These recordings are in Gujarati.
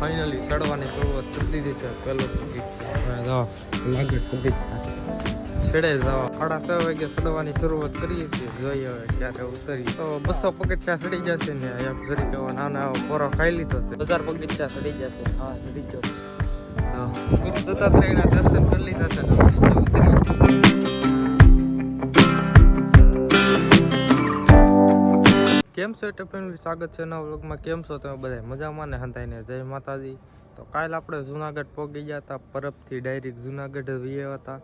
ફાઇનલી ચડવાની શરૂઆત કરી દીધી છે. જાઓ લાગે પગી. છેડે જવા. સાડા છ વાગે ચડવાની શરૂઆત કરીએ છીએ. જોઈએ હવે ક્યારે ઉતરી તો બસો પગથિયા ચડી જશે ને એમ જરી એવો નાના પોરો ખાઈ લીધો છે. હજાર પગથિયા ચડી જશે. હા ચડી ગયો. હા. ગુરુ દત્તાત્રેયના દર્શન કરી લીધા છે. ઉતરી હવે કેમ છો એટલે ફેમિલી? સ્વાગત છે નવા વ્લોગમાં. કેમ છો તમે બધા મજામાં ને હંતાઈને જય માતાજી. તો કાલ આપણે જુનાગઢ પહોંચી ગયા હતા. પરબથી ડાયરેક્ટ જુનાગઢ વીએ હતા.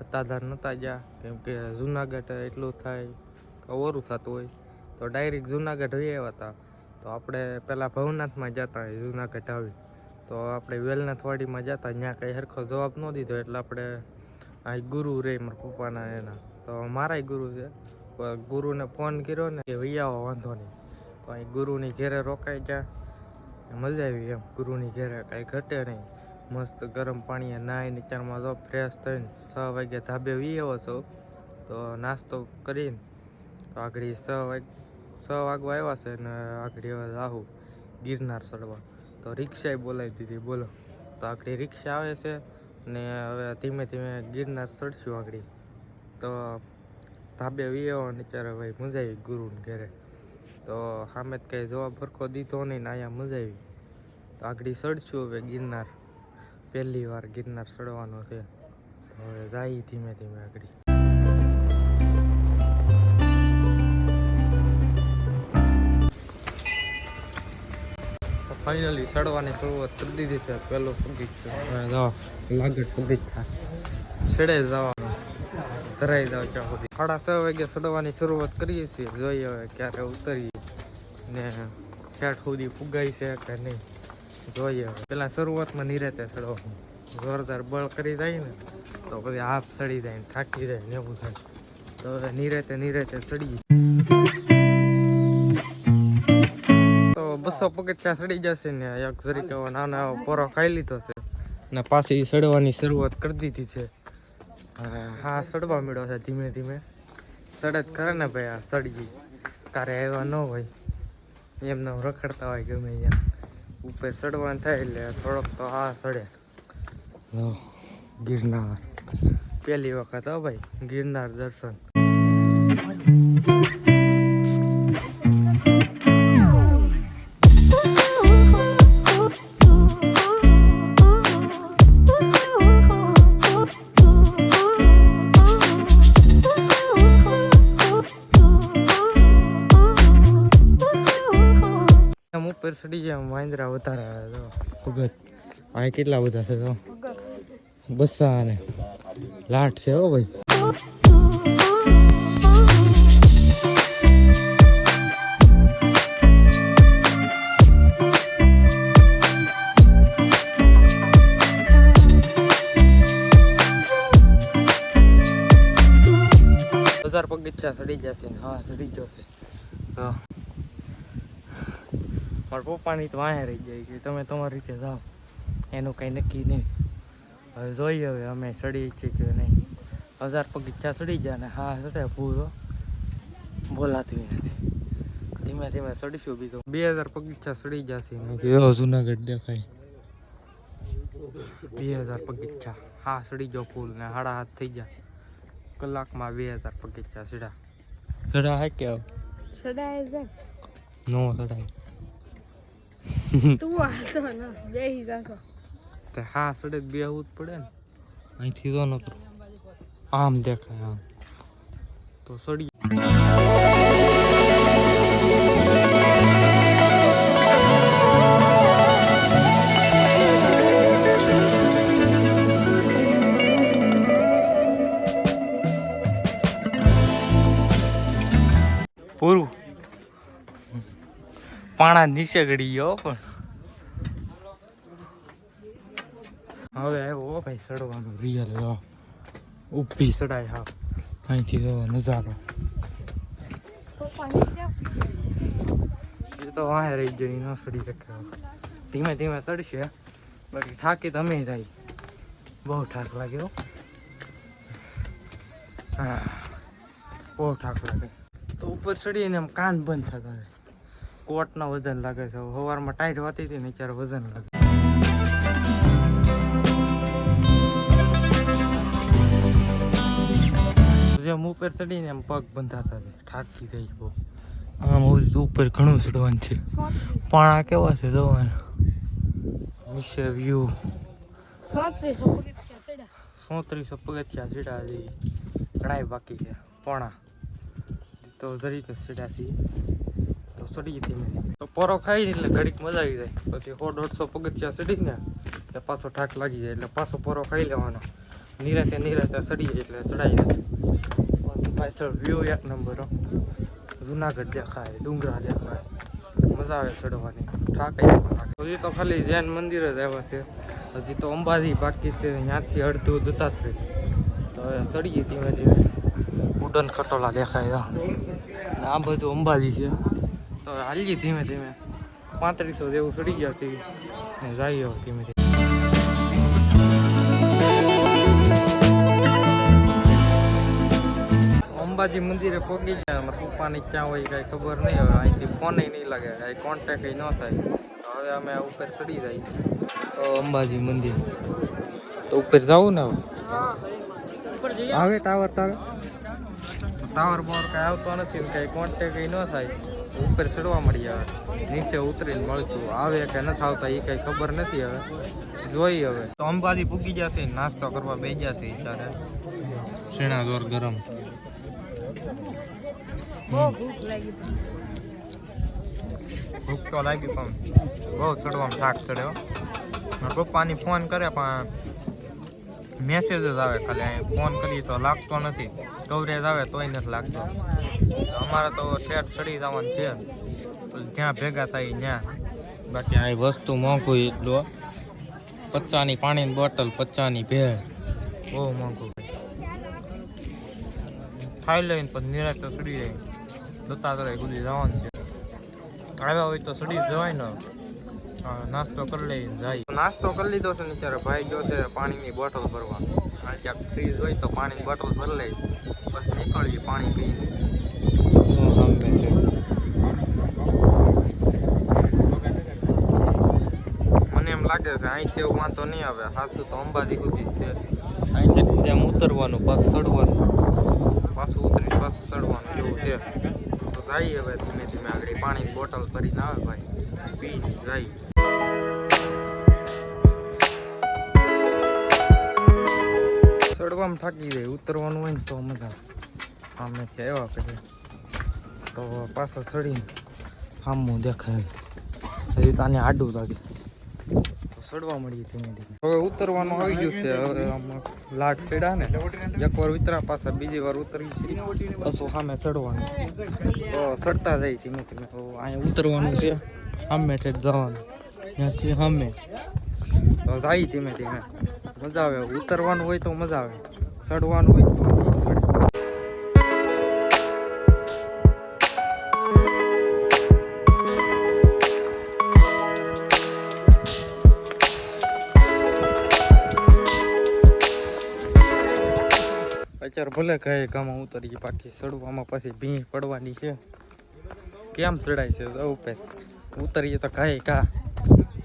હતાધાર નહોતા ગયા. કેમ કે જુનાગઢ એટલું થાય કે ઓરું થતું હોય. તો ડાયરેક્ટ જુનાગઢ વીએ હતા. તો આપણે પહેલાં ભવનાથમાં જતા જુનાગઢ આવી. તો આપણે વેલનાથવાડીમાં જતા. ત્યાં કંઈ સરખો જવાબ ન દીધો. એટલે આપણે, આ ગુરુ રે મારા પપ્પાના એના. તો મારાય ગુરુ છે. ગુરુને ફોન કર્યો ને કે વૈયાવો વાંધો નહીં. તો અહીં ગુરુની ઘેરે રોકાઈ ગયા. મજા આવી એમ. ગુરુની ઘેરે કાંઈ ઘટે નહીં. મસ્ત ગરમ પાણીએ નાહી નીચાણમાં જો ફ્રેશ થઈને છ વાગે ધાબે વી આવો છો, તો નાસ્તો કરીને તો આગળ છ વાગ, છ વાગવા આવ્યા છે ને આગળ જાહું ગિરનાર ચડવા. તો રિક્ષાએ બોલાવી દીધી, બોલો. તો આગળ રિક્ષા આવે છે ને હવે ધીમે ધીમે ગિરનાર ચડશું આગળ. તો ધાબે વિયો ને ત્યારે ભાઈ મજા આવી ગુરુને ઘેરે. તો સામે જ કંઈ જવાબ ભરખો દીધો નહીં ને અહીંયા મજા આવી તો આગળ ચડશું હવે ગિરનાર. પહેલી વાર ગિરનાર ચડવાનો છે. તો હવે જાય ધીમે ધીમે આગળ. ફાઇનલી ચડવાની શરૂઆત કરી દીધી છે. પહેલો પગી લાગટ પગી છેડે જવાનું. ધરાઈ દો ત્યાં સુધી. સાડા છ વાગે ચડવાની શરૂઆત કરીએ છીએ. જોઈએ હવે ક્યારે ઉતરીએ ને ક્યાંટ સુધી ફુગાઈ છે કે નહીં. જોઈએ હવે. પેલા શરૂઆતમાં નિરેતે ચડવાનું જોરદાર બળ કરી જાય ને, તો પછી હાફ ચડી જાય ને થાકી જાય ને એવું થાય. તો હવે નિરેતે નિરેતે ચડીએ તો બસો પગથિયા ચડી જશે ને, એક જરીકે નાના પોરો ખાઈ લીધો છે. ને પાછી ચડવાની શરૂઆત કરી દીધી છે. હા, હા ચડવા મળ્યો છે ધીમે ધીમે. ચડે જ કરે ને ભાઈ આ ચડી તારે આવ્યા ન હોય. એમને રખડતા હોય ગમે ત્યાં ઉપર ચડવાનું થાય એટલે થોડોક તો હા ચડે ગિરનાર. પહેલી વખત હો ભાઈ ગિરનાર દર્શન. ઉપર ચડી વાંદરા વધારે આવે તો. ભગત. આ કેટલા બધા છે તો? બસ્સા અને લાટ છે હો ભાઈ. હજાર પગથિયા સડી જશે ને હા સડી જશે. હા. મારા પપ્પાની તો વાંહે રહી જાય કે તમે તમારી રીતે જાઓ. એનું કંઈ નક્કી નહીં. હવે જોઈએ હવે અમે ચડી છીએ કે નહીં. હજાર પગથિયા ચડી જાય ને હા ચડે પૂરો બોલાતું નથી. ધીમે ધીમે ચડીશું બીજું. બે હજાર પગથિયા ચડી જશે મેં કીધું જુનાગઢ દેખાય. બે હજાર પગીચા હા ચડી જાઓ ફૂલ ને હાડા હાથ થઈ જાય કલાકમાં બે હજાર પગીચા ચડ્યા ચડા હા કે સદાય છે. નો ચડાય તું હાલતો ન, બેહી જાતો તે હા સડે બેહવું જ પડે ને. અહીંથી તો આમ દેખાય તો સડી પાણા નીચે ગળી ગયો પણ. હવે આવ્યો ભાઈ સડવાનો રિયલ જો સડાય હા. અહીંથી જો નજારો. એ તો વાંહે રહી ગયો ન સડી શકે ધીમે ધીમે સડશે બાકી થાકી તમે જાય. બહુ ઠાક લાગ્યો હા. બહુ ઠાક લાગે. તો ઉપર ચડીને આમ કાન બંધ થતા કોટનો વજન લાગે છે. સવારમાં ટાઈટ વાતી હતી ને અત્યારે વજન લાગે. જેમ ઉપર ચડીને એમ પગ બંધાતા છે. થાકી જાય બહુ. આમ ઉપર ઘણું ચડવાનું છે. પાણા કેવા છે જોવાનું નીચે વ્યૂ સોત્રીસો પગથિયા સીડા ઘણાય બાકી છે. પોણા તો જરીક જ સીડા છીએ તો ચડી જતી ધીમે તો પોરો ખાઈ એટલે ઘડીક મજા આવી જાય. પછી સો દોઢસો પગથિયા ચડી ને એટલે પાછો ઠાક લાગી જાય એટલે પાછો પોરો ખાઈ લેવાનો. નિરાતે નિરાતે ચડી જાય એટલે ચડાઈ જાય. પાછળ વ્યૂ એક નંબર. જુનાગઢ દેખાય, ડુંગરા દેખાય. મજા આવે ચડવાની. ઠાક હજી તો ખાલી જૈન મંદિર જ આવ્યા છે. હજી તો અંબાજી બાકી છે. ત્યાંથી અડધું દત્તાત્રેય. તો હવે ચડીએ ધીમે ધીમે. ઉડન ખટોલા દેખાય આ બધું અંબાજી છે. તો હાલીએ ધીમે ધીમે. પાંત્રીસો જેવું ચડી ગયા છે. ને જઈએ ધીમે ધીમે. અંબાજી મંદિરે પહોંચી ગયા. અમારા પપ્પાની ક્યાં હોય કાંઈ ખબર નહીં. હવે અહીંથી ફોન નહીં લાગે. કાંઈ કોન્ટેક્ટ ન થાય. તો હવે અમે ઉપર ચડી જાય. તો અંબાજી મંદિર. તો ઉપર જવું ને હવે. આવે ટાવર તારે? ટાવર બાવર કાંઈ આવતો નથી કાંઈ કોન્ટેક ન થાય. ઉપર ચડવા મળી આવે નીચે ઉતરીને મળશું. આવે કે નથી આવતા એ કાંઈ ખબર નથી હવે. જોઈએ હવે. તો અંબાજી પૂગી જશે નાસ્તો કરવા બે જશે ત્યારે શેણા જોર ગરમ. ભૂખ લાગી ભૂખ તો લાગી પણ બહુ ચડવામાં થાક ચડ્યો પપ્પાની ફોન કરે પણ મેસેજ જ આવે ખાલી. અહીં ફોન કરીએ તો લાગતો નથી. કવરેજ આવે તોય નથી લાગતો. અમારે તો શેઠ ચડી જવાનું છે. જ્યાં ભેગા થાય ત્યાં. બાકી અહીં વસ્તુ મોંઘું એટલું પચાની પાણીની બોટલ, પચાની ભેળ. બહુ મોંઘું ખાઈ લઈને પછી તો સડી જાય. દત્તાત્રેય સુધી જવાનું છે. આવ્યા હોય તો સડી જવાય ને. નાસ્તો કરી લઈને જાય. નાસ્તો કરી લીધો છે ને ત્યારે ભાઈ ગયો છે પાણીની બોટલ ભરવા. કારણ ક્યાંક ફ્રીજ હોય તો પાણીની બોટલ ભરી લઈ બસ નીકળીએ પાણી પીને. મને એમ લાગે છે અહીંથી એવું વાંધો નહીં આવે. સાસુ તો અંબાજી સુધી છે. અહીંથી ઉતરવાનું પાછું ચડવાનું. પાછું ઉતરી પાછું ચડવાનું એવું છે. તો જઈએ હવે ધીમે ધીમે આગળ. પાણીની બોટલ ભરીને આવે ભાઈ. પીને જઈએ. ચડવામાં થાકી જાય, ઉતરવાનું હોય ને તો મજા સામેથી આવ્યા પછી. તો પાછા ચડીને સામું દેખાય. હજી તાને આડું લાગે. ચડવા મળીએ ધીમે ધીમે. હવે ઉતરવાનું આવી ગયું છે, હવે આમાં લાટ ચડ્યા ને. એકવાર ઉતરા પાછા બીજી વાર ઉતરી છે. પાછું સામે ચડવાનું તો ચડતા જાય ધીમે ધીમે. તો અહીંયા ઉતરવાનું છે સામે ઠેઠ જવાનું. ત્યાંથી સામે તો જાય ધીમે ધીમે. મજા આવે. ઉતરવાનું હોય તો મજા આવે. ચડવાનું હોય તો અત્યારે ભલે કઈ ગામમાં ઉતરીએ પાછી ચડવામાં પછી ભીં પડવાની છે. કેમ ચડાય છે ઉપર ઉતરીએ તો કાંઈ કા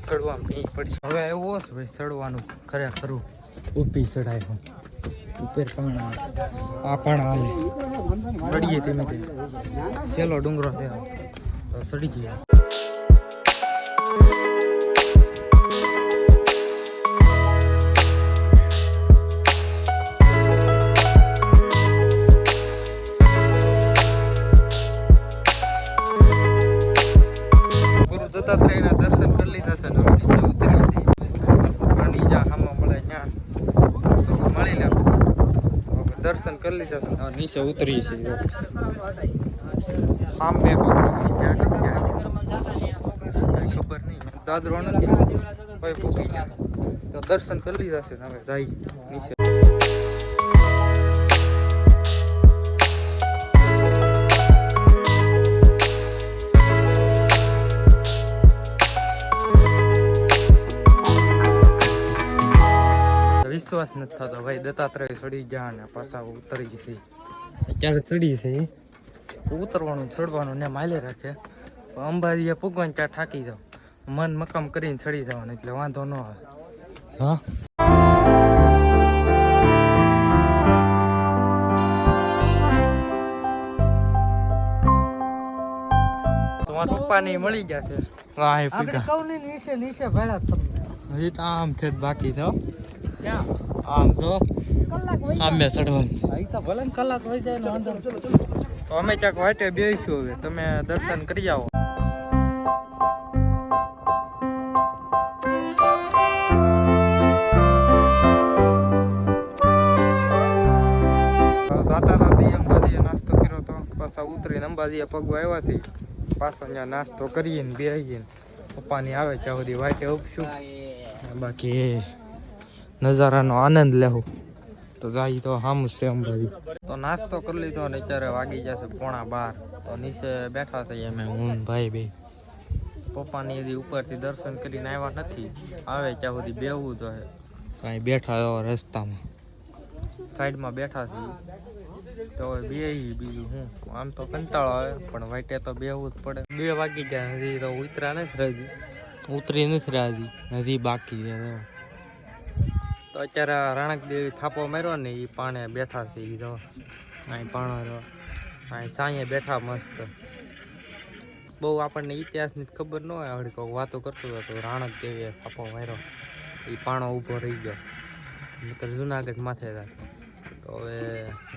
ચડવામાં ભીં પડશે. હવે આવ્યો છે ભાઈ ચડવાનું ખરું ઊભી ચડાય હું. ઉપર પણ આ પણ હાલે. ચડીએ ધીમે ધીમે. છેલ્લો ડુંગરો છે તો ચડી ગયા. ગુરુ દત્તાત્રેયના દર્શન કરી લીધા છે ને હવે નીચે ઉતરી છે પાણી જ્યાં હામાં મળે ત્યાં તો મળી લે હવે દર્શન કરી લીધા છે ને નીચે ઉતરી છે આમ બે ખબર નહીં. દાદરો નથી. કોઈ ફૂકી ગયા. તો દર્શન કરી લીધા છે હવે જાય નીચે. વિશ્વાસ નથી થતો. ભાઈ દત્તાત્રેય ચડી ગયા ને પાછા ઉતરી જશે. અત્યારે ચડી છે. ઉતરવાનું ચડવાનું ને માલે રાખે. અંબાજીએ પૂગવાનું ત્યાં થાકી જાવ મન મકામ કરીને ચડી જવાનું એટલે વાંધો ન આવે. હા. પપ્પાની મળી જશે આપણે નીચે નીચે ભર્યા તમને. હજી તો આમ છે જ બાકી હો. ક્યાં આમ ચડવાની. ને કલાક વહી જાય ને. તો અમે ક્યાંક વાટે બેસીશું હવે. તમે દર્શન કરી આવો. જાતા નથી અંબાજીએ નાસ્તો કર્યો તો પાછા ઉતરીને અંબાજીએ પગવા આવ્યા છે. પાછા ત્યાં નાસ્તો કરીએ ને પપ્પા પપ્પાની આવે ત્યાં સુધી વાટે ઉપશું. બાકી નજારાનો આનંદ લેવું. તો જાય તો હામ છે અંબાજી. તો નાસ્તો કરી લીધો અને અત્યારે વાગી જશે પોણા બાર. તો નીચે બેઠા છે અમે હું ભાઈ બે. પપ્પાની હજી ઉપરથી દર્શન કરીને આવ્યા નથી. આવે ત્યાં સુધી બેહવું જોઈએ કાંઈ બેઠા રસ્તામાં. સાઈડમાં બેઠા છીએ તો બે બીજું હું. આમ તો કંટાળો આવે, પણ વાઈટે તો બેવું જ પડે. બે વાગી ગયા, હજી તો ઉતરા નથી હજી ઉતરી નથી હજી હજી બાકી છે તો. અત્યારે રાણક દેવી થાપો માર્યો ને એ પાણે બેઠા છે એ તો અહીં પાણો રહ્યો અહીં સાંયે બેઠા મસ્ત. બહુ આપણને ઇતિહાસની જ ખબર ન હોય, હળી કોઈક વાતો કરતો હતો રાણક દેવીએ થાપો માર્યો. એ પાણો ઊભો રહી ગયો. નહીંતર જુનાગઢ માથે થાય તો હવે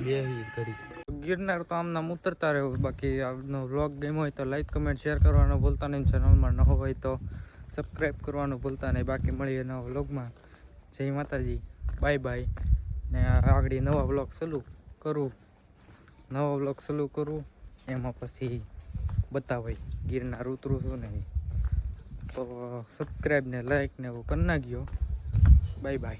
બે ઘડી. ગિરનાર તો આમનામ ઉતરતા રહેવું બાકી આપનો વ્લોગ ગમ્યો હોય તો લાઈક કમેન્ટ શેર કરવાનું ભૂલતા નહીં. ચેનલમાં ન હોય તો સબસ્ક્રાઈબ કરવાનું ભૂલતા નહીં. બાકી મળીએ નવા વ્લોગમાં. જય માતાજી. બાય બાય ને આગળ નવા વ્લોગ ચાલુ કરું. નવા વ્લોગ ચાલુ કરું. એમાં પછી બતાવાય. ગીરના ઉતરું છું ને. તો સબસ્ક્રાઈબ ને લાઈક ને એવું કરી નાખ્યો બાય બાય